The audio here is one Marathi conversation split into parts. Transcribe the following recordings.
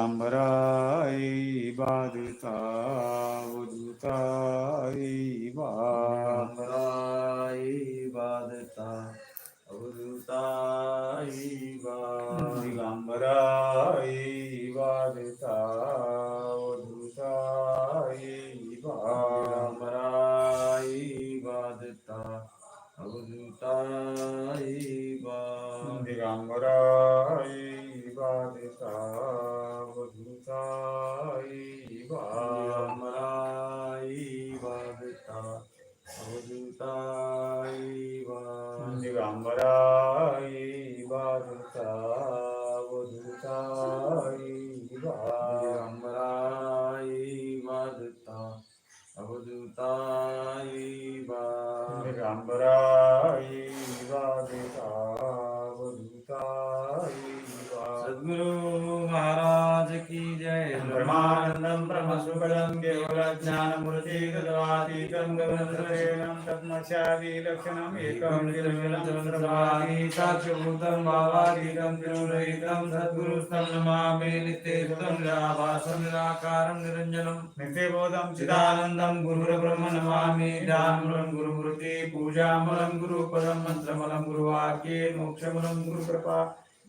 दिगंबराय बाधिता बा सद्गुरु महाराज की जय। ब्रह्मानन्दं ब्रह्मसुखदं केवलज्ञानमूर्ति तद्वातीतं गगनसरेणं तत्मस्यादिलक्षणम् एकं निर्मलं साक्षभूतं भावातीतं त्रिगुणरहितं सद्गुरुस्तं नमामि नित्ययुक्तं निराभासं निराकारं निरञ्जनं नित्यबोधं चिदानन्दं गुरुर्ब्रह्म नमामि ध्यानमूलं गुरुमूर्ति पूजामूलं गुरुपदं मन्त्रमलं गुरुवाक्ये मोक्षमूलं गुरुकृपा।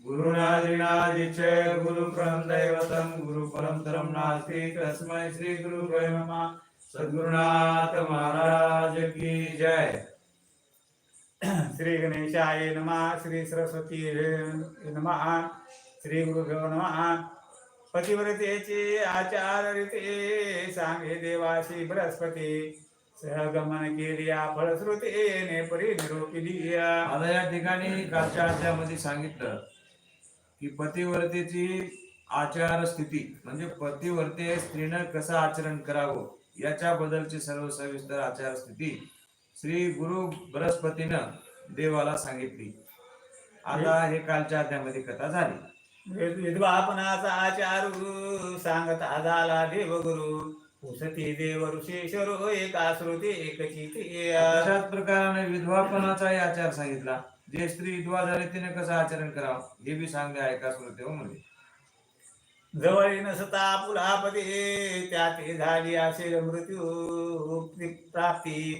गुरुनादिनादिचे गुरुपरं दैवतं गुरुपरन्तरं नास्ति तस्मै गुरु नमः। सद्गुरुनाथ महाराज की जय। श्री गणेशाय नमः श्री सरस्वती नमः श्री गुरुभ्यो नमः। पतिव्रतेचे आचार रीते सांगे देवाशी बृहस्पती सहगमन केलिया फलश्रुतेने परिनिरोपिली आता या ठिकाणी कालच्या अध्यायामध्ये सांगितलं की पतिव्रतेची आचार स्थिती म्हणजे पतिव्रते स्त्रीनं कसं आचरण करावं याच्या बद्दलची सर्व सविस्तर आचार स्थिती श्री गुरु बृहस्पतीनं देवाला सांगितली. आता हे कालच्या अध्यायामध्ये कथा झाली. वेद- विद्वापनाचा आचार सांगता झाला देवगुरु उसती देव ऋषेश्वरो एका श्रुती एकचिती अशाच प्रकाराने विधवापणाचाही आचार सांगितला. जे स्त्री विधवा झाली तिने कसं आचरण करावं? हे बी सांगले ऐका श्रोते हो म्हणजे जवळ नसता पुलापदे त्याते झाली असेल मृत्यू प्राप्ती.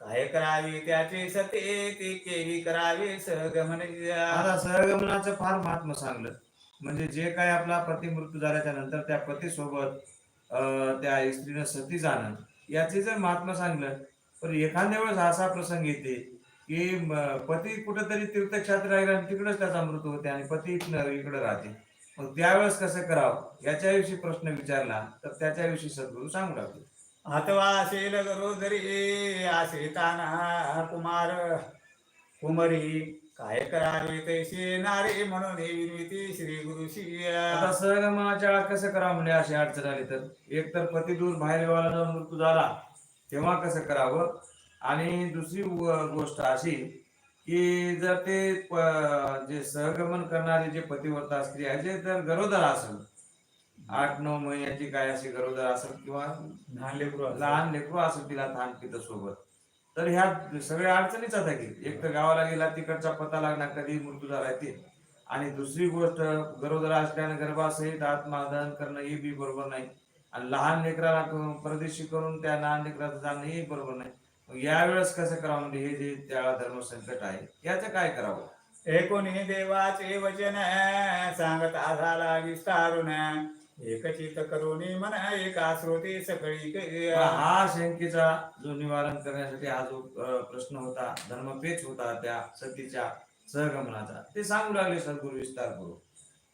काय करावे त्याचे सते ते केली करावे सहगमन आता सहगमनाचं फार महात्म सांगलं. म्हणजे जे काय आपला पती मृत्यू झाल्याच्यानंतर त्या पती सोबत त्या स्त्रीनं सती जाणं याचे जर महात्म सांगलं पण एखाद्या वेळेस असा प्रसंग येते की पती कुठेतरी तीर्थक्षेत्र राहिला आणि तिकडेच त्याचा मृत्यू होते आणि पती इकडं इकडे राहते. मग त्यावेळेस कसं करावं? याच्याविषयी प्रश्न विचारला तर त्याच्याविषयी सद्गुरू सांगू अथवा असेल गरोदरी असे ताना कुमार कुमरी काय करावे तैसे नारे म्हणून हे श्री गुरुशी आता सहगमनाच्या वेळा कसं करावं म्हणजे अशी अडचण आली तर? एक तर पती दूर बाहेर जाऊन मृत्यू झाला तेव्हा कसं करावं? आणि दुसरी व- गोष्ट अशी की जर ते जे सहगमन करणारे जे पतिव्रता स्त्री आहे जर गरोदर असेल आठ नऊ महिन्याची काय अशी गरोदर असेल किंवा लहान लेकरू. लहान लेकरू असेल तिला थान पित सोबत तर ह्या सगळ्या अडचणीच आता की एक तर गावाला गेला तिकडचा पता लागणार कधी मृत्यू झालाय ते. आणि दुसरी गोष्ट गरोदर असल्याने गर्भासहित आत्मादान करणं हे बी बरोबर नाही. आणि लहान लेकराला परदेशी करून त्या लहान लेकराचं जाणं हे बरोबर नाही. यावेळेस कसं करावं म्हणजे हे जे त्या धर्म संकट आहे याचं काय करावं? एकोणी देवाचे वचन सांगता झाला विस्तारून एकचित करुणी मन एका श्रोते सकळी हा. शंकेचा जो निवारण करण्यासाठी हा जो प्रश्न होता धर्मपेच होता त्या सतीच्या सहगमनाचा ते सांगू लागले सद्गुरु विस्तार करू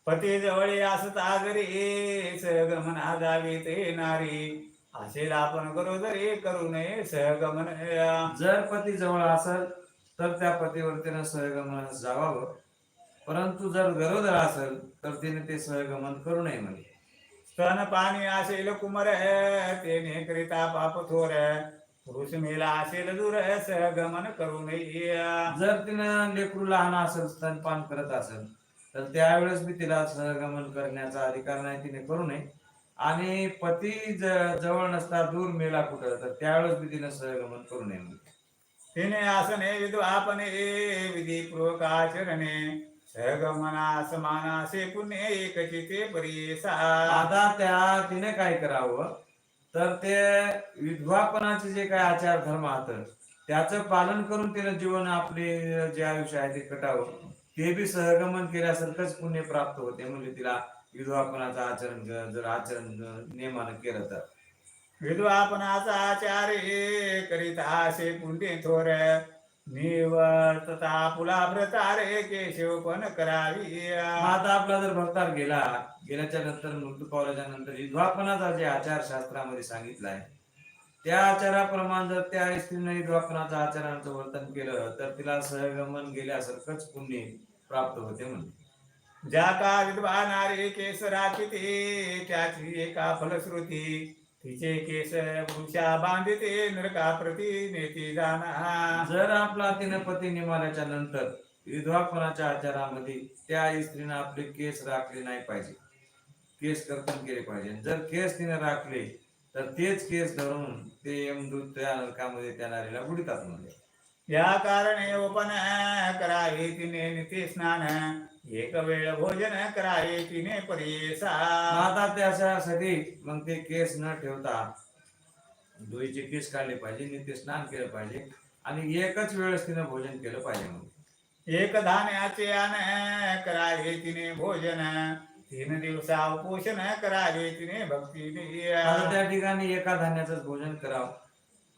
पती जवळ असता जरी सहगमन आजावी ते नारी असेल आपण गरोदरी करू नये सहगमन जर पती जवळ असेल तर त्या पतीवरतीनं सहगमनास जावावं. परंतु जर गरोदर असेल तर तिने ते सहगमन करू नये म्हणजे स्तन पाणी असेल कुमर तेने करिता पाप थोर पुरुष मेला असेल दूर सहगमन करू नये. जर तिनं लेकरू लहान असेल स्तनपान करत असेल तर त्यावेळेस बी तिला सहगमन करण्याचा अधिकार नाही तिने करू नये. आणि पती ज- जवळ नसता दूर मेला कुठं? तर त्यावेळेस तिने सहगमन करू नये. तिने आसने विद्वापने विधीपूर्वक आचरणे सहगमना समानासे पुण्य एकची ते परिसा आता त्या तिने काय करावं? तर ते विधवापणाचे जे काय आचार धर्म आहेत त्याचं पालन करून तिनं जीवन आपले जे आयुष्य आहे ते कटावं. ते बी सहगमन केल्यासारखंच पुण्य प्राप्त होते म्हणजे तिला विधवापणाचं आचरण जर आचरण नियमानं केलं तर. विद्वापनाचा आचार हे करीत असे पुण्य थोर निवर्तता पुला व्रतारे केशव पण करावी. आता आपला जर भक्तार गेला गेल्याच्यानंतर मृत्यू पावल्याच्या नंतर विधवापनाचा जे आचार शास्त्रामध्ये सांगितलं आहे त्या आचाराप्रमाणे जर त्या स्त्रीने विधवापनाच्या आचारांचं वर्तन केलं तर तिला सहगमन गेल्यासारखंच पुण्य प्राप्त होते म्हणजे ज्या का विद्वा नारी केस राखिते त्याची एका फलश्रुती. तिचे केस भूषा बांधिते नरका प्रती नेती जाणा जर आपला तिने पती निमाल्याच्या नंतर विधवापनाच्या आचारामध्ये त्या स्त्रीने आपले केस राखले नाही पाहिजे. केस कर्तन केले पाहिजे. जर केस तिने राखले तर तेच केस धरून ते यमदूत त्या नरकामध्ये त्या नारीला बुडतात म्हणजे या कारणे ओपन करावे तिने निती स्नान एक वेळ भोजन करावे तिने परेसा आता त्याच्यासाठी मग ते केस न ठेवता धुईचे केस काढले पाहिजे नित्य स्नान केलं पाहिजे आणि एकच वेळेस तिनं भोजन केलं पाहिजे मग एक धान्याचे अन करावे तिने भोजन तीन दिवसा उपोषण करावे तिने भक्तीने आता त्या ठिकाणी एका धान्याचंच भोजन करावं.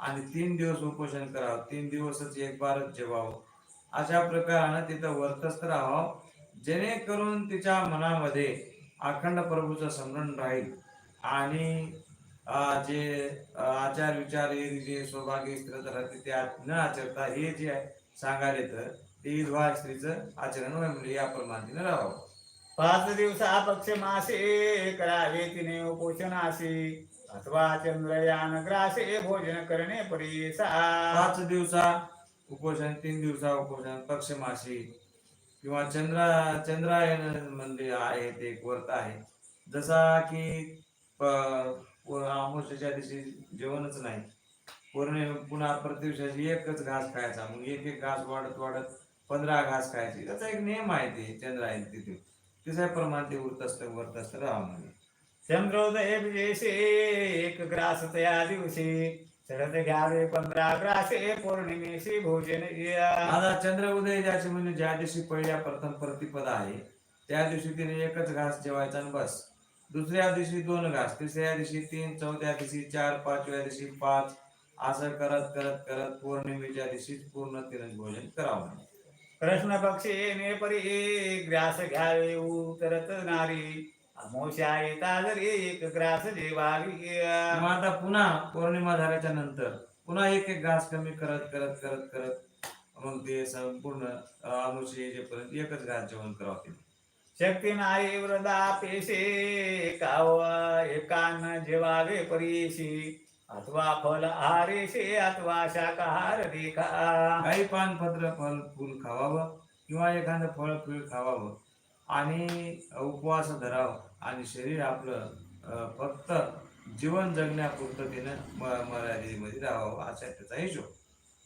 आणि तीन दिवस उपोषण करावं. तीन दिवसच एक बारच जेवावं. अशा प्रकारानं तिथं वर्तस्थ राहावं. जेणेकरून तिच्या मनामध्ये अखंड प्रभूचं स्मरण राहील. आणि जे आचार विचार हे जे सौभाग्य स्त्री राहते ते आ- न आचरता हे जे आहे सांगायला तर ते विधवा स्त्रीचं आचरण होय म्हणजे या राहावं. पाच दिवसा पक्ष मासे करावे तिने उपोषणाशी अथवा चंद्रयान ग्रासे भोजन करणे परीसा. पाच दिवसा उपोषण तीन दिवसा उपोषण पक्षमाशी किंवा चंद्रा चंद्रायन म्हणजे आहे ते एक व्रत आहे. जसा की प- दिवशी जेवणच नाही. पौर्णिमे पुन्हा प्रतिवशाची एकच घास खायचा. मग एक एक घास वाढत वाढत पंधरा घास खायची. त्याचा एक नियम आहे ते चंद्रायन तिथे. त्याच्याप्रमाणे ते व्रत असतं व्रत असतं राहा चंद्रोदय विजेशे एक ग्रास त्या दिवशी. चढत घ्यावे पंधरा ग्रासे पौर्णिमेशी भोजन या. आता चंद्र उदय ज्याची म्हणजे ज्या दिवशी पहिल्या प्रथम प्रतिपदा आहे त्या दिवशी तिने एकच घास जेवायचा आणि बस. दुसऱ्या दिवशी दोन घास तिसऱ्या दिवशी तीन चौथ्या दिवशी चार पाचव्या दिवशी पाच. असं करत करत करत पौर्णिमेच्या दिवशी पूर्ण तिने भोजन करावं. कृष्ण पक्षी ने परी ग्रास घ्यावे उतरत नारी. अमोशा येता जरी एक ग्रास जेवावी मग आता पुन्हा पौर्णिमा झाल्याच्यानंतर पुन्हा एक एक घास कमी करत करत करत करत मग ते संपूर्ण येईपर्यंत एकच घास जेवण करावं तिने. शक्ती नाही वृदा पेशे एकाव एकान जेवावे परीशी. अथवा फल आहारेशे अथवा शाकाहार देखा. काही पान पत्र फल फूल खावावं किंवा एखादं फळ फूल खावावं आणि उपवास धरावं. आणि शरीर आपलं फक्त जीवन जगण्यापुरतं तिनं म- मर्यादेमध्ये राहावं असा त्याचा हिशोब.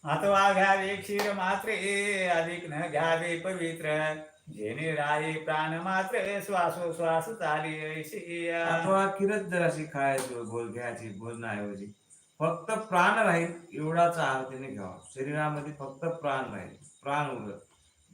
अथवा घ्यावे क्षीर मात्रे अधिक न घ्यावे पवित्र. जेणे राही प्राण मात्र श्वासोश्वास चाली अथवा किरच जर अशी खायची भोज घ्यायची भोजनाऐवजी. फक्त प्राण राहील एवढाच आहार तिने घ्यावा. शरीरामध्ये फक्त प्राण राहील प्राण उरत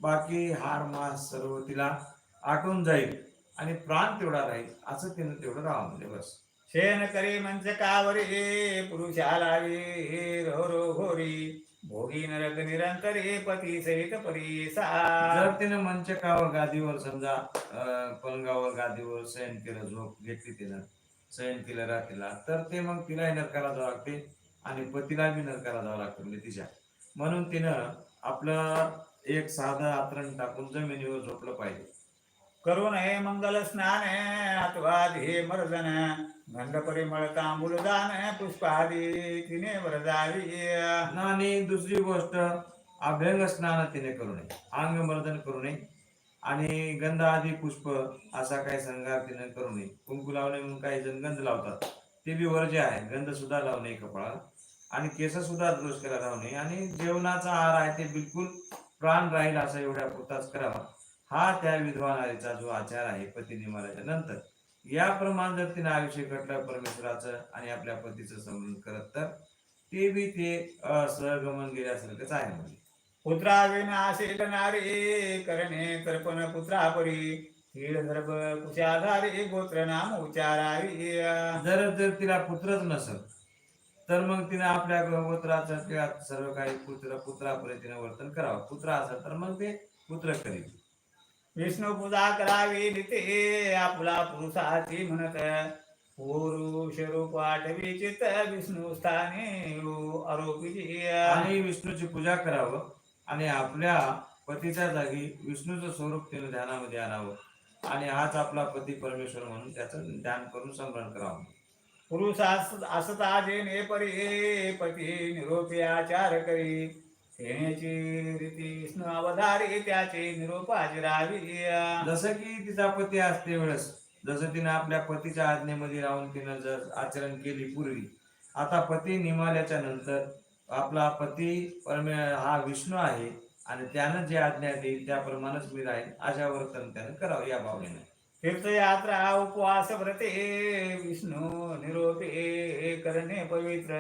बाकी हार मास सर्व तिला आटून जाईल. आणि प्राण तेवढा राहील असं तिनं तेवढं राहावं म्हणजे बस. शेण करे मंच कावरे पुरुषाला वे रो रो घोरी भोगी नरक निरंतरे पती सहित परीसा. जर तिनं मंचकावर गादीवर समजा अं, पलंगावर गादीवर शयन केलं झोप घेतली तिनं शयन केलं रात्रीला तर ते मग तिलाही नरकाला जावं लागते आणि पतीला बी नरकाला जावं लागतं म्हणजे तिच्या. म्हणून तिनं आपलं एक साधं आतरण टाकून जमिनीवर झोपलं पाहिजे. करून हे मंगल स्नान अथवा हे मर्दन गंध परिमळ तांबूल दान पुष्पादी तिने वरदावी आणि दुसरी गोष्ट अभ्यंग स्नान तिने करू नये अंगमर्दन करू नये आणि गंध आदी पुष्प असा काही संघार तिने करू नये. कुंकू लावणे म्हणून काही जण गंध लावतात. ते बी वर्ज्य आहे गंध सुद्धा लावू नये आणि केस सुद्धा दुरुस्त करायला जाऊ नये. आणि जेवणाचा आहार आहे ते बिलकुल प्राण राहील असा एवढ्या पुरताच करावा. हा त्या विद्वान आईचा जो आचार आहे पती निमाल्याच्या नंतर याप्रमाणे जर तिने आयुष्य घडलं परमेश्वराचं आणि आपल्या पतीचं समजून करत तर ते बी ते सहगमन गेल्यासारखंच आहे म्हणजे पुत्रा विनाशेल नारी करणे तर्पण पुत्रा परी. कुशाधारी गोत्र नाम जर जर तिला पुत्रच नसेल तर मग तिने आपल्या गोत्राचं किंवा सर्व काही पुत्र पुत्रापर्यंत तिने वर्तन करावं. पुत्र असेल तर मग ते पुत्र करील. विष्णू पूजा करावी निते आपला पुरुषाची म्हणत. पुरुष रूप आठवी चित्त विष्णू स्थानी आरोपी आणि विष्णूची पूजा करावं आणि आपल्या पतीच्या जागी विष्णूचं स्वरूप तिने ध्यानामध्ये आणावं. आणि हाच आपला पती परमेश्वर म्हणून त्याचं ध्यान करून स्मरण करावं. पुरुष अस- असता जेने परी पती निरोपी आचार करी. सेनेची रीती अवधारी त्याचे निरोपाची राहावी जसं की तिचा पती असते वेळेस जसं तिने आपल्या पतीच्या आज्ञेमध्ये राहून तिनं जर आचरण केली पूर्वी आता पती निमाल्याच्या नंतर आपला पती परमे हा विष्णू आहे आणि त्यानं जे आज्ञा देईल त्याप्रमाणेच मी राहील अशा वर्तन त्यानं करावं या भावनेनं. तीर्थयात्रा उपवास व्रते विष्णू निरोपे करणे पवित्र.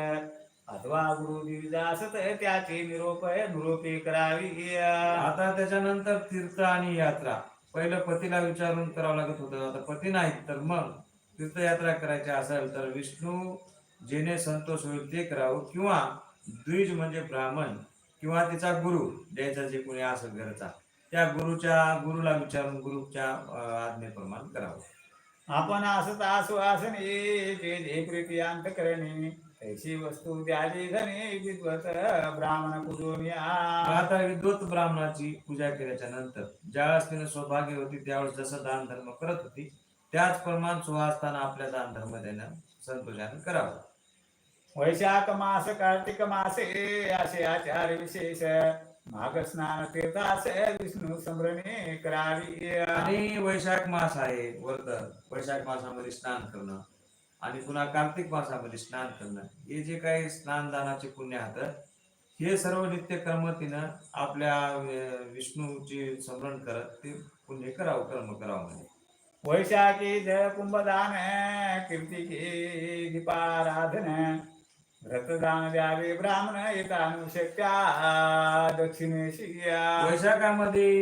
अथवा गुरु दिवजासत त्याचे निरोप निरोपी करावी. आता त्याच्यानंतर तीर्थ आणि यात्रा. पहिलं पतीला विचारून करावं लागत होतं आता पती नाहीत तर मग तीर्थयात्रा करायची असेल तर विष्णू जेणे संतोष होईल ते करावं. किंवा द्विज म्हणजे ब्राह्मण किंवा तिचा गुरु द्यायचा जे कोणी असेल घरचा त्या गुरुच्या गुरुला विचारून गुरुच्या आज्ञेप्रमाणे करावं. आपण असत आश्वासने ते जे प्रीती अंत करणे. तैशी वस्तू द्यावी धने विद्वत ब्राह्मण कुजून या. आता विद्वत ब्राह्मणाची पूजा केल्याच्यानंतर ज्यावेळेस तिने सौभाग्य होती त्यावेळेस जसं दान धर्म करत होती त्याच प्रमाण सुहासताना आपल्या दान धर्म देणं संतोषाने करावं. वैशाख मास कार्तिक मासे असे आचार विशेष. माघ स्नान तीर्थास विष्णू स्मरणे करावी. आणि वैशाख मास आहे वर्त. वैशाख मासामध्ये स्नान करणं. आणि पुन्हा कार्तिक मासामध्ये स्नान करणं हे जे काही स्नानदानाचे पुण्य आहेत हे सर्व नित्य कर्म तिनं आपल्या विष्णूचे स्मरण करत ते पुण्य करावं कर्म करावं म्हणजे वैशाखी जय कुंभदान कीर्तिकी दीपाराधन व्रतदान द्यावे ब्राह्मण येतानु शक्या दक्षिणेशी वैशाखामध्ये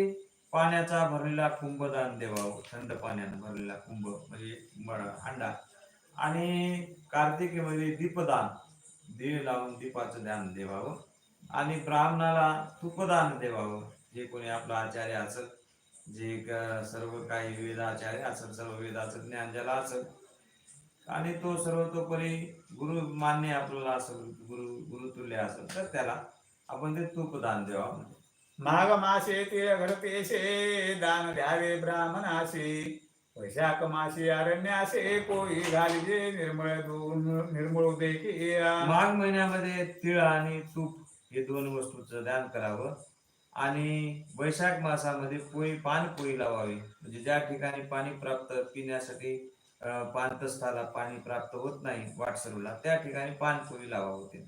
पाण्याचा भरलेला कुंभदान देवावं थंड पाण्यानं भरलेला कुंभ म्हणजे हांडा आणि कार्तिकीमध्ये दीपदान दिवे लावून दीपाचं दान देवावं आणि ब्राह्मणाला तुपदान देवावं. जे कोणी आपला आचार्य असत जे क- सर्व काही वेदाचार्य असत सर्व वेदाचं ज्ञान ज्याला असत आणि तो सर्वतोपरी गुरु मान्य आपल्याला असत गुरु गुरुतुल्य असत तर त्याला आपण ते तुपदान देवावं माघ मासे ते घडतेशे दान द्यावे ब्राह्मणाशी. वैशाख मासी अरण्यासे कोई घालिजे निर्मळ दून निर्मळ देखी माघ महिन्यामध्ये तिळ आणि तूप हे दोन वस्तूचं दान करावं आणि वैशाख मासामध्ये पोळी पान पोळी लावावी. म्हणजे ज्या ठिकाणी पाणी प्राप्त पिण्यासाठी पानतस्थाला पाणी प्राप्त होत नाही वाटसरूला त्या ठिकाणी पान पोळी लावावं ते.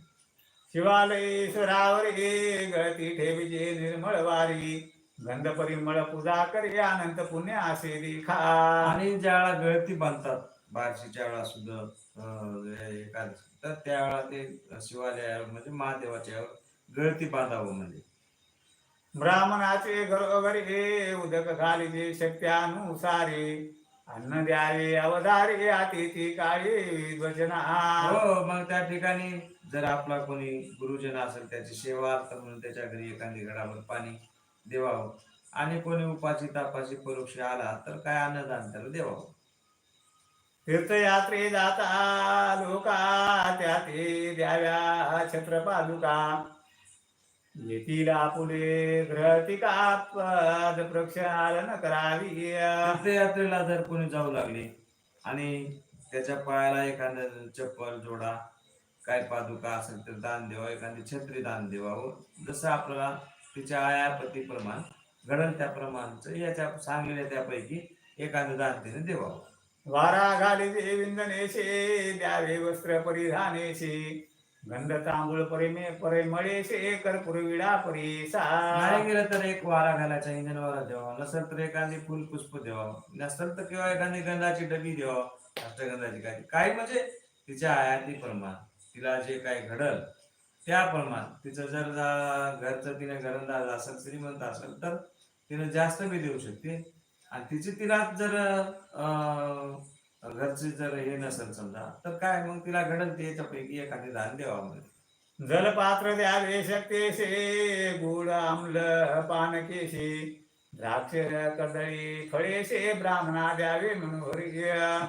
शिवालयेश्वरावर ये गळती ठेवीजे निर्मळ वारी. गंध परिमळ पूजा करे अनंत पुण्य असे दिखा आणि ज्यावेळा गळती बांधतात. बार्शीच्या वेळा सुद्धा एकादशी तर त्यावेळा ते शिवालयावर म्हणजे महादेवाच्या गळती बांधावं म्हणजे. ब्राह्मणाचे घरोघरी उदक घालिजे शक्त्यानुसारे अन्न द्यावे अवधारे अतिथी काळी वचना हो मग त्या ठिकाणी जर आपला कोणी गुरुजन असेल त्याची सेवा अर्थ म्हणून त्याच्या घरी एखादी घडावर पाणी देवावं आणि कोणी उपाशी तापाशी परोक्षी आला तर काय अन्नदान त्याला देवावं तीर्थयात्रे जाता लोका त्या ते द्याव्या छत्रपादुका येतील आपुले ग्रहतिका पद प्रक्षालन करावी. तीर्थयात्रेला जर कोणी जाऊ लागले आणि त्याच्या पायाला एखादं चप्पल जोडा काय पादुका असेल तर दान देवा एखादी छत्री दान देवावं जसं आपल्याला तिच्या आयापती प्रमाण घडल त्या प्रमाणचं याच्या सांगलेल्या त्यापैकी एखादं दान तिने देवावं. वारा घाली विंदनेशे द्यावे वस्त्र परिधानेशी. गंध तांबूळ परिमे परिमळे से कर्पूर विडा परिसा नाही गेलं तर एक वारा घालायचा इंजन वारा द्यावा नसेल तर एखादी फुल पुष्प द्यावा नसेल तर किंवा एखादी गंधाची डबी द्यावा अष्टगंधाची काही काही म्हणजे? तिच्या आयाती प्रमाण तिला जे काही घडल त्या प्रमाण तिचं जर घरचं तिने घरंदाज असेल श्रीमंत असेल तर तिने जास्त बी देऊ शकते. आणि तिची तिला जर घरची जर हे नसेल समजा तर काय मग तिला घडल ते याच्यापैकी एखादी दान द्यावा म्हणजे जलपात्र द्यावे शक्तेसे गुड आम्ल पानकेशी द्राक्ष कदळी फळेसे ब्राह्मणा द्यावे मनोहरी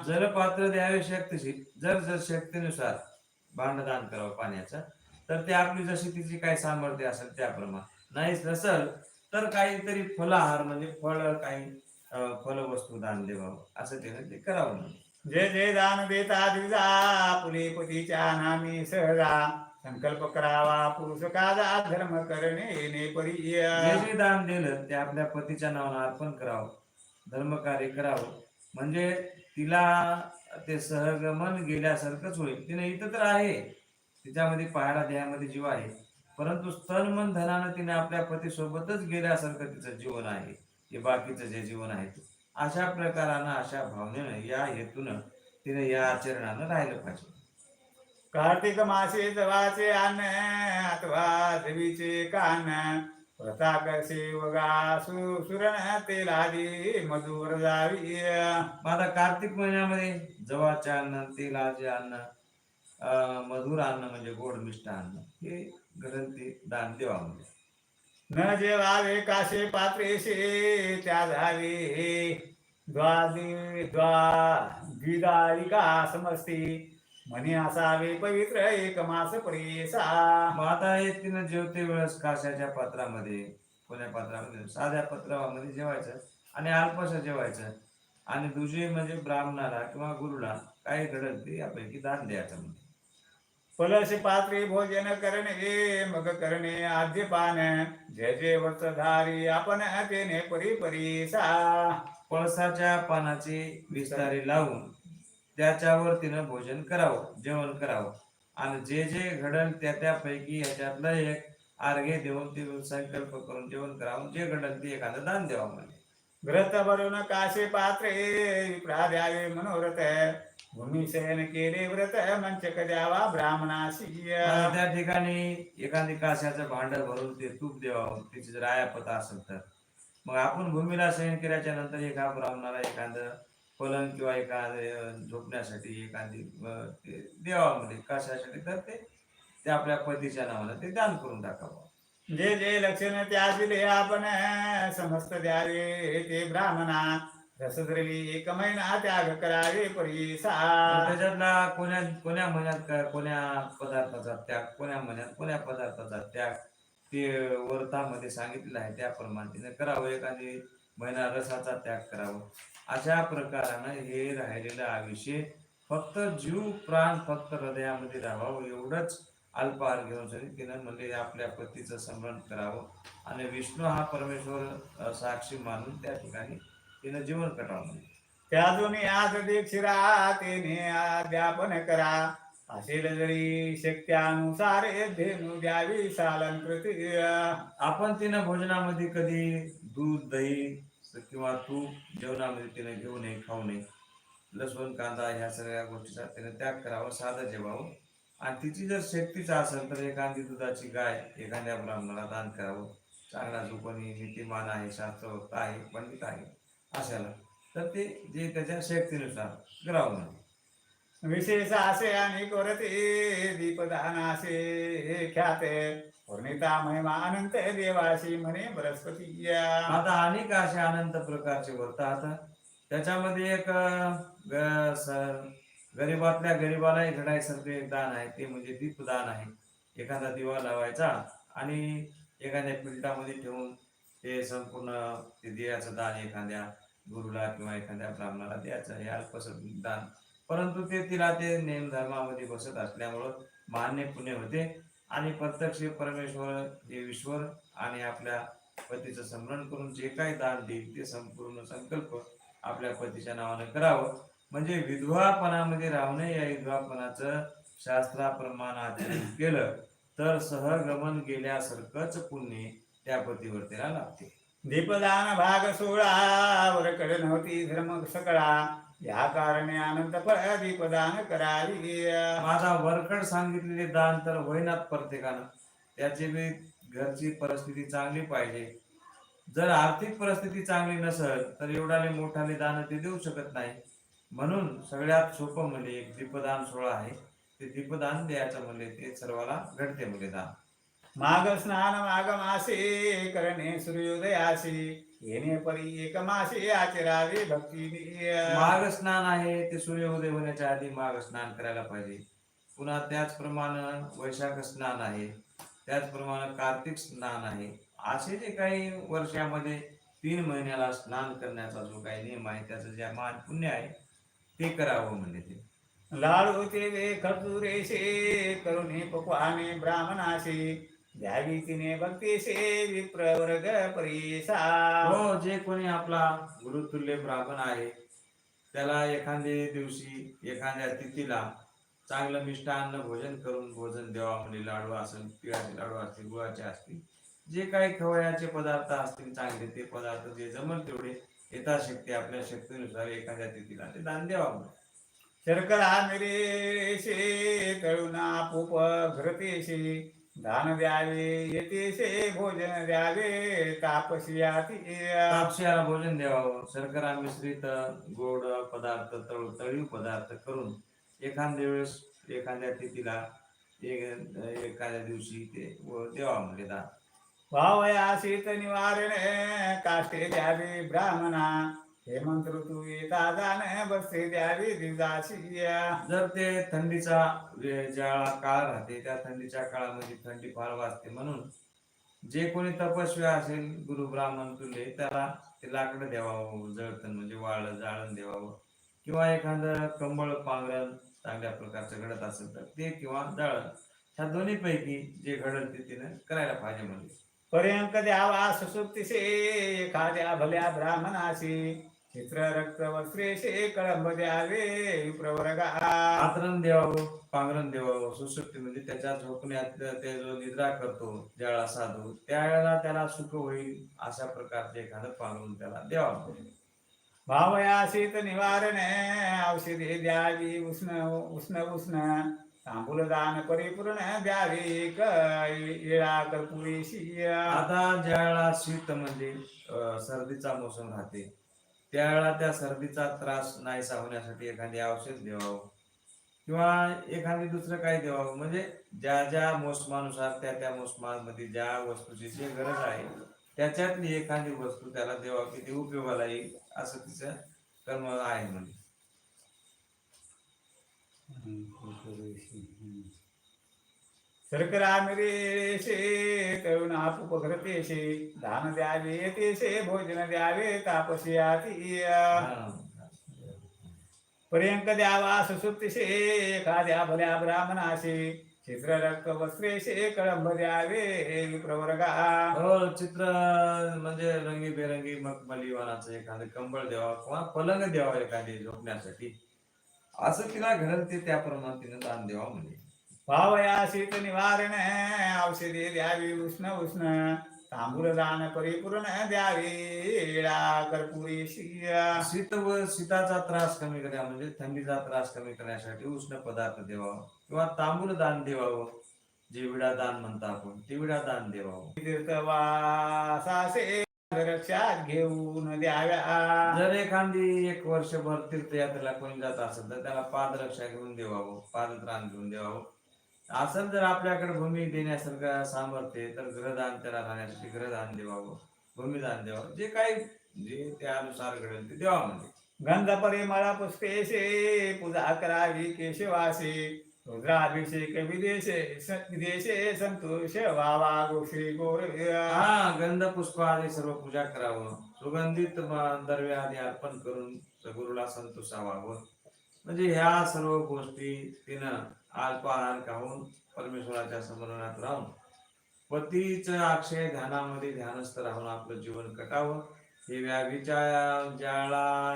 जलपात्र द्यावे शक्तीशी जर जर शक्तीनुसार भांडदान करावं पाण्याचं तर ते आपली जशी तिची काही सामर्थ्य असेल त्याप्रमाणे नाहीच नसल तर काहीतरी फलाहार म्हणजे फळ काही अं, फलवस्तू दान देवावं असं त्याने ते करावं जे जे दान देता द्विजा पुले पतीच्या नामी सहजा. संकल्प करावा पुरुष काजा धर्म करणे परी जे जे दान दिलं ते आपल्या पतीच्या नावानं अर्पण करावं धर्मकार्य करावं. म्हणजे तिला ते सहगमन गेल्यासारखंच होईल. तिने इथं तर आहे. तिच्यामध्ये पाहायला देहामध्ये जीव आहे. परंतु तन मन धनानं तिने आपल्या पतीसोबतच गेल्यासारखं तिचं जीवन आहे. हे बाकीचं जे जीवन आहे ते. अशा प्रकारानं अशा भावनेनं या हेतूनं तिने या आचरणानं राहिलं पाहिजे. कार्तिक मासे जवाचे अन्न अथवा देवीचे कान तेलादी मधुर जावी आता कार्तिक महिन्यामध्ये जवाचे अन्न तेलाचे अन्न मधुर अन्न म्हणजे गोड मिष्ट अन्न. हे ग्रंथी दान देवा म्हणजे न जेवावे काशे पात्रेशे त्या झाले द्वादी द्वा द्विदालिका समस्ती. म्हणे असावे पवित्र एक मास परेसा. मग आता हे तिनं जेवते वेळेस काशाच्या पात्रामध्ये कोण्या पात्रामध्ये साध्या पत्रामध्ये जेवायचं आणि अल्पसं जेवायचं. आणि दुसरी म्हणजे ब्राह्मणाला किंवा गुरुला काही घडत ते यापैकी दान द्यायचं म्हणजे पलश पात्रे भोजन करणे मग करणे आद्यपान। जय जय व्रतधारी आपण तेने परी परीसा पळसाच्या पानाची विस्तारी लावून त्याच्यावर तिनं भोजन करावं जेवण करावं. आणि जे जे घडल त्या त्यापैकी ह्याच्यातलं एक अर्घे देऊन ते संकल्प करून जेवण करावं जे घडल ते एखादं दान द्यावं म्हणजे व्रत भरून काशे पात्रे विप्रा द्यावे मनोरथ। भूमी शयन केले व्रत मंचक द्यावा ब्राह्मणाशी त्या ठिकाणी एखादी काश्याचं भांड भरून ते तूप द्यावं तिची जर आयापता असेल तर. मग आपण भूमीला शयन केल्याच्यानंतर एका ब्राह्मणाला एखादं पलंग किंवा एखादं झोपण्यासाठी एखादी म्हणजे कशासाठी तर ते आपल्या पतीच्या नावानं ते दान करून टाकावं. जे जे लक्षण त्याजिले आपण समस्त द्यावे ते ब्राह्मणा. रसद्रवी एक महिना त्याग करावे परीसा. त्याच्यातला कोण्या कोण्या महिन्यात कोण्या पदार्थाचा त्याग कोण्या महिन्यात कोण्या पदार्थाचा त्याग ते व्रतामध्ये सांगितलेलं आहे त्या प्रमाणे करावं एखादी महिना रसाचा त्याग करावा. अशा प्रकारानं हे राहिलेलं आयुष्य फक्त जीव प्राण फक्त हृदयामध्ये राहावं एवढंच अल्पहार घेऊन तिनं म्हणजे आपल्या पतीचं स्मरण करावं. आणि विष्णू हा परमेश्वर साक्षी मानून त्या ठिकाणी तिनं जीवन कटावं म्हणजे त्यातून आज दीक्षिरा तेने अध्यापन करा. असेल जरी शक्त्यानुसार धेनू द्यावी सालंकृती आपण तिनं भोजनामध्ये कधी दूध दही किंवा तूप जेवणामध्ये तिने घेऊ नये खाऊ नये. लसूण कांदा ह्या सगळ्या गोष्टीचा तिने त्याग करावा साधं जेवावं. आणि तिची जर शक्तीचा असेल तर एखादी दुधाची गाय एखाद्या ब्राह्मणाला दान करावं. चांगला जो कोणी नीतिमान आहे शास्त्रवक्त आहे पंडित आहे. अशाला तर ते जे त्याच्या शक्तीनुसार करावं म्हणजे विशेष असे आणि करते दीपदानासे ख्याते. पूर्णिता महिमा अनंत देवाशी म्हणे बृहस्पती आता अनेक असे अनंत प्रकारचे व्रत आता. त्याच्यामध्ये एक गरीबातल्या गरीबालाही घडायसारखं एक दान आहे. ते म्हणजे दीपदान आहे. एखादा दिवा लावायचा आणि एखाद्या पिलटामध्ये ठेवून ते संपूर्ण ते देयाचं दान एखाद्या गुरुला किंवा एखाद्या ब्राह्मणाला द्यायचं हे अल्पस दान परंतु ते तिला ते नेम धर्मामध्ये बसत असल्यामुळं मान्य पुण्य होते. आणि प्रत्यक्ष परमेश्वर हे ईश्वर आणि आपल्या पतीचं स्मरण करून जे काही दान देईल ते संपूर्ण संकल्प आपल्या पतीच्या नावानं करावं. म्हणजे विधवापणामध्ये राहू नये या विधवापणाचं शास्त्राप्रमाण आचरण केलं तर सहगमन गेल्यासारखंच पुण्य त्या पतिव्रतेला लाभते दीपदान भाग सोळा वरकडे नव्हती धर्म सकळा. या कारणे अनंत फळ दीपदान करावी माझा वरकड सांगितलेले दान तर होईनात प्रत्येकानं. त्याची बी घरची परिस्थिती चांगली पाहिजे. जर आर्थिक परिस्थिती चांगली नसेल तर एवढाले मोठाले दान ते देऊ शकत नाही. म्हणून सगळ्यात सोपं म्हणजे एक दीपदान सोहळा आहे. ते दीपदान द्यायचं म्हणजे ते सर्वाला घडते म्हणजे दान. माग स्नान माग मासे करणे सूर्योदयासी येणे परी एक मासे आचरावे भक्ती माघ स्नान आहे ते सूर्योदय होण्याच्या आधी माघ स्नान करायला पाहिजे. पुन्हा त्याचप्रमाणे वैशाख स्नान आहे त्याचप्रमाणे कार्तिक स्नान आहे. असे जे काही वर्षामध्ये तीन महिन्याला स्नान करण्याचा जो काही नियम आहे त्याचं जे मान पुण्य आहे ते करावं म्हणजे ते. लाडू ते वे खजुरेशे करुणे पक्वाने ब्राह्मणाशी द्यावी तिने भक्तीशे विप्रवर्ग परीसा हो जे कोणी आपला गुरुतुल्य ब्राह्मण आहे त्याला एखाद्या दिवशी एखाद्या तिथीला चांगलं मिष्टान्न भोजन करून भोजन द्यावा म्हणजे लाडू असेल तिळाचे लाडू असतील गुळाचे असतील जे काही खवयाचे पदार्थ असतील चांगले ते पदार्थ जे जमल तेवढे यथाशक्ती आपल्या शक्तीनुसार एखाद्या तिथीला ते दान द्यावा म्हणजे. शर्करा मिरेशे तळुना पूप घरतेशी दान द्यावे येतेशे भोजन द्यावे तापसी आती कापशाला भोजन द्यावं. शर्करा मिश्रित गोड पदार्थ तळ तळीव पदार्थ करून एखाद्या वेळेस एखाद्या तिथीला एक एखाद्या दिवशी ते व द्यावा म्हणजे दान. भावया शीत निवारण काष्टे द्यावे ब्राह्मणा. हेमंत ऋतू येता द्यावी दिवसाशी जर ते थंडीचा वे- ज्या काळ राहते त्या थंडीच्या काळामध्ये थंडी फार वाजते. म्हणून जे कोणी तपस्वी असेल गुरु ब्राह्मण तुले त्याला ते लाकडं द्यावावं जळतण म्हणजे वाळ जाळण द्यावावं किंवा एखादं कंबळ पांघरण चांगल्या प्रकारचं घडत असेल तर ते किंवा जाळण. ह्या दोन्ही पैकी जे घडल ते तिने करायला पाहिजे म्हणजे. पर्यंक द्यावा सुसुप्तिसे एखाद्या भल्या ब्राह्मणाशी. चित्र रक्त वस्त्रेशे कळंब द्यावे प्रवर्गा आतरण द्यावं पांघरण द्यावं सुसुप्ती म्हणजे त्याच्या झोपण्यात ते जो निद्रा करतो ज्यावेळा साधू त्यावेळेला त्याला सुख होईल अशा प्रकारचे एखादं पांघरून त्याला द्यावं भावया शीत निवारण औषधे द्यावी उष्ण उष्ण उष्ण. तांबूल दान परिपूर्ण द्यावी इळा कर्पुरीशी आता ज्यावेळा शीत म्हणजे सर्दीचा मोसम राहते त्यावेळेला त्या सर्दीचा त्रास नाहीसा होण्यासाठी एखादी औषध देवावं. किंवा एखादी दुसरं काही देवावं. म्हणजे ज्या ज्या मोसमानुसार त्या त्या मोसमामध्ये ज्या वस्तूची जी गरज आहे त्याच्यातली एखादी वस्तू त्याला द्यावा किती उपयोगाला येईल असं तिचं कर्म आहे म्हणजे शर्करामिरेशे तरुणा दान द्यावे तेशे भोजन द्यावे तापसी आती पर्यंक द्यावा सुसुप्तिशे एखाद्या भल्या ब्राह्मणाशे चित्र रक्त वस्त्रेशे कळंब द्यावे प्रवर्गा हो चित्र म्हणजे रंगीबेरंगी मखमली एखादं कंबळ द्यावा किंवा पलंग द्यावा एखादी झोपण्यासाठी. असं तिला घडल ते त्याप्रमाणे तिनं दान द्यावा म्हणजे भावया शीत निवारण औषधे द्यावी उष्ण उष्ण। तांबूल दान परिपूर्ण द्यावी इळा कर्पुरीशी शीत व शीताचा त्रास कमी करा म्हणजे थंडीचा त्रास कमी करण्यासाठी उष्ण पदार्थ द्यावा किंवा तांबूल दान देवावं जे विडा दान म्हणतो आपण ते विडा दान देवावं. तीर्थवासासे रक्षात घेऊन द्याव्या. जर एखादी एक वर्षभर तीर्थयात्रेला कोणी जात असेल तर त्याला पादरक्षा घेऊन देवावं पादत्राण घेऊन देवावं. असं जर आपल्याकडे भूमी देण्यासारखं सामर्थ्य तर ग्रहदान त्याला राहण्यासाठी ग्रहदान देवावं भूमिदान देवावं. जे काही जे त्यानुसार घडेल ते देवा म्हणजे गंध परिमळ पुष्पेशे पूजा करावी केशवासे रुद्राभिषेक विदेशे विदेशे संतोष वावा गोश्री गोर हा गंध पुष्प आदी सर्व पूजा करावं. सुगंधित द्रव्य आदी अर्पण करून सगुरूला संतोषावावं म्हणजे ह्या सर्व गोष्टी तिनं अल्पाहार खाऊन परमेश्वराच्या स्मरणात राहून. पतीचं अक्षय ध्यानामध्ये ध्यानस्थ राहून आपलं जीवन कटावं. हे व्याधीच्या ज्याला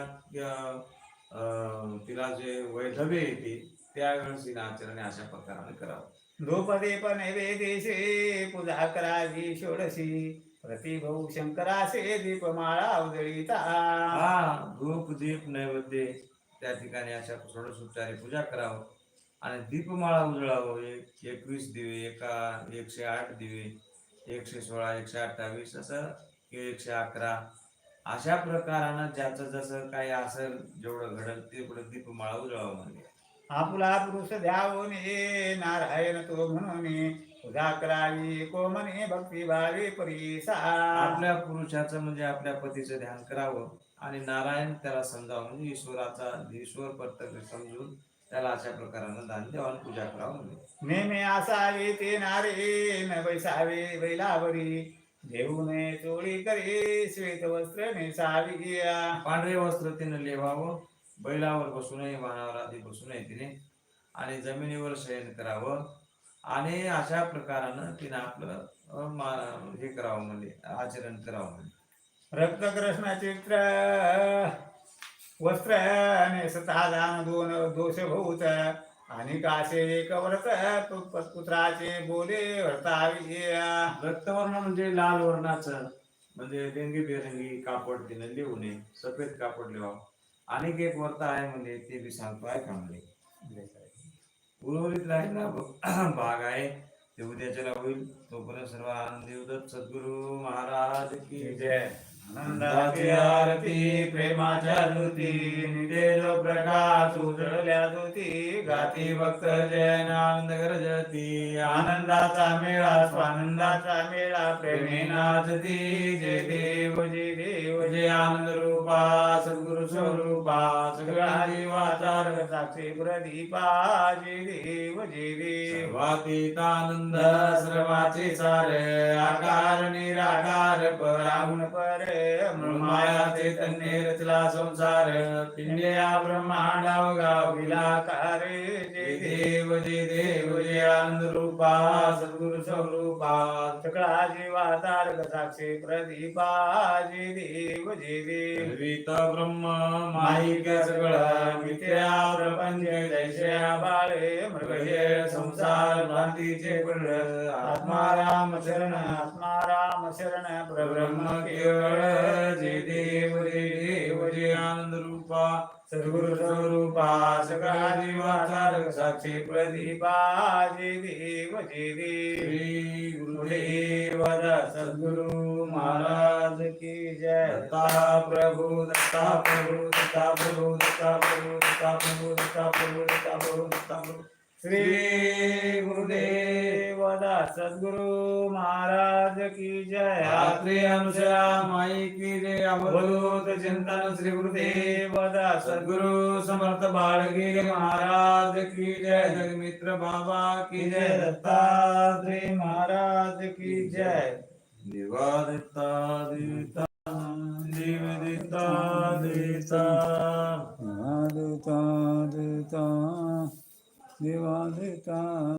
तिला जे वैधव्य येते त्यावेळेस हिनं आचरण अशा प्रकाराने करावं. धूपदीप नैवेदेशे पूजा करावी षोडशी. प्रतिभऊ शंकरासे दीपमाळा उजळीता हा धूप दीप नैवेद्य त्या ठिकाणी अशा षोडशोपचारी पूजा करावं. आणि दीपमाळा उजळावं. एक एकवीस दिवे एका एकशे आठ दिवे एकशे सोळा एकशे अठ्ठावीस असं एकशे अकरा. अशा प्रकारानं ज्याचं जसं काही असेल जेवढं घडल तेवढं दीपमाळा उजळावं म्हणजे आपुला पुरुष द्यावून हे नारायण तो म्हणून. पूजा करावी कोमने भक्ती भावी परीसा. आपल्या पुरुषाचं म्हणजे आपल्या पतीचं ध्यान करावं आणि नारायण त्याला समजावं. म्हणजे ईश्वराचा ईश्वर प्रत्यक्ष समजून त्याला अशा प्रकारानं दान आणि पूजा करावं म्हणजे नेमे असावे ते नारे न बैसावे बैलावरी. देऊ नये चोळी करे श्वेत वस्त्र नेसावी पांढरे वस्त्र तिने लेवावं बैलावर बसू नये वाहनावर आधी बसू नये तिने. आणि जमिनीवर शयन करावं. आणि अशा प्रकारानं तिने आपलं अं, मा- हे करावं म्हणजे आचरण करावं म्हणजे रक्त कृष्ण चित्र वस्त्र नेसता दान दोन दोषभूत आणि कासे एक व्रत पुत्राचे बोले वर्तावी रक्तवर्ण म्हणजे लाल वर्णाचं म्हणजे रंगी बेरंगी कापड तिने लिहू नये सफेद कापड लिहा अनेक एक वर्त आहे म्हणजे ते बी सांगतो आहे का म्हणजे उर्वरित राहिला ना भाग आहे ते उद्याच्याला होईल. तोपर्यंत सर्व आनंदी उदत. सद्गुरु महाराज की जय. आनंदाची आरती प्रेमाच्या ज्योती नितेज प्रकाश उजळल्या दुती गाती भक्त जयन आनंद गरजती. आनंदाचा मेळा स्वानंदाचा मेळा प्रेमे नाचती. जय देव जय देव जय आनंद रूपा सद्गुरु स्वरूपा सगळा वाचार साक्षी प्रदीपा. जय देव जय देव. सर्वातीत आनंद सर्वाचे सार आकार निराकार राहुण पराहुण पर माया चैतन्य रचला संसार पिंड्या ब्रह्मांडाव गाव विलाकार। जय जय देव देव जय देव जय आनंद रूपा सद्गुरु स्वरूपा। सकळा जीवा तारक साक्षी प्रदीपा। जय देव जय देव। सर्वित ब्रह्म माईक सगळं मिथ्या प्रपंच जैशया बाळे मृगये संसार भ्रांतीचे पड आत्माराम शरण आत्माराम शरण ब्रह्म केवळ जय देव जय देव जय आनंद रूपा सद्गुरु स्वरूपा सकळा जीवाचारक साक्षी प्रदीपा जय देव जय देव. श्री गुरुदेव सद्गुरु महाराज की जय. दत्ता प्रभु दत्ता प्रभु दत्ता प्रभु दत्ता प्रभु दत्ता प्रभु दत्ता प्रभु दत्ता प्रभु दत्ता प्रभु. श्री गुरुदेव दत्त सद्गुरु महाराज की जय। रात्री अनुसया माई की जय। अवधूत चिंतन श्री गुरुदेव गुरुदेव दत्त सद्गुरु समर्थ बाळगी महाराज की जय। जगमित्र बाबा की जय। जय दत्ता दत्तात्रेय महाराज की जय। देवा दत्ता देता देव देता देता देवा देता.